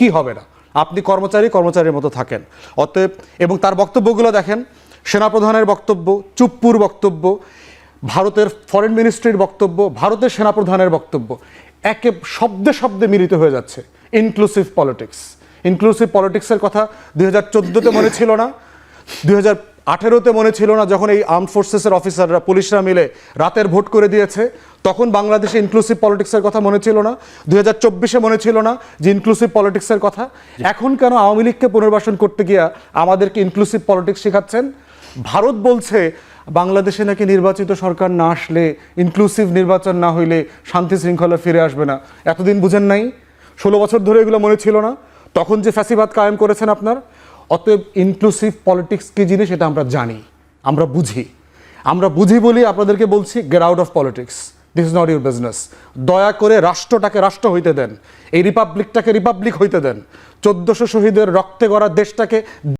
কি হবে না? আপনি কর্মচারী কর্মচারীর মতো থাকেন। অতএব, এবং তার বক্তব্যগুলো দেখেন, সেনাপ্রধানের বক্তব্য, চুপ্পুর বক্তব্য, ভারতের ফরেন মিনিস্ট্রির বক্তব্য, ভারতের সেনাপ্রধানের বক্তব্য, একে শব্দে শব্দে মিলিত হয়ে যাচ্ছে। ইনক্লুসিভ পলিটিক্স ইনক্লুসিভ পলিটিক্সের কথা দুই হাজার চোদ্দোতে মনে ছিল না, দুই হাজার আঠেরোতে মনে ছিল না, যখন এই আর্ম ফোর্সেসের অফিসাররা পুলিশরা মিলে রাতের ভোট করে দিয়েছে। তখন বাংলাদেশে ইনক্লুসিভ পলিটিক্সের কথা মনে ছিল না। দুই হাজার চব্বিশে মনে ছিল না যে ইনক্লুসিভ পলিটিক্সের কথা। এখন কেন আওয়ামী লীগকে পুনর্বাসন করতে গিয়া আমাদেরকে ইনক্লুসিভ পলিটিক্স শেখাচ্ছেন? ভারত বলছে বাংলাদেশে নাকি নির্বাচিত সরকার না আসলে ইনক্লুসিভ নির্বাচন না হইলে শান্তি শৃঙ্খলা ফিরে আসবে না। এতদিন বুঝেন নাই? ষোলো বছর ধরে এগুলো মনে ছিল না। তখন যে ফ্যাসিবাদ কায়েম করেছেন আপনার অতএব ইনক্লুসিভ পলিটিক্স কি জিনিস এটা আমরা জানি আমরা বুঝি। আমরা বুঝি বলি আপনাদেরকে বলছি get out of politics this is not your business দয়া করে রাষ্ট্রটাকে রাষ্ট্র হইতে দেন। এই রিপাবলিকটাকে রিপাবলিক হইতে দেন। চোদ্দশো শহীদের রক্তে গড়া দেশটাকে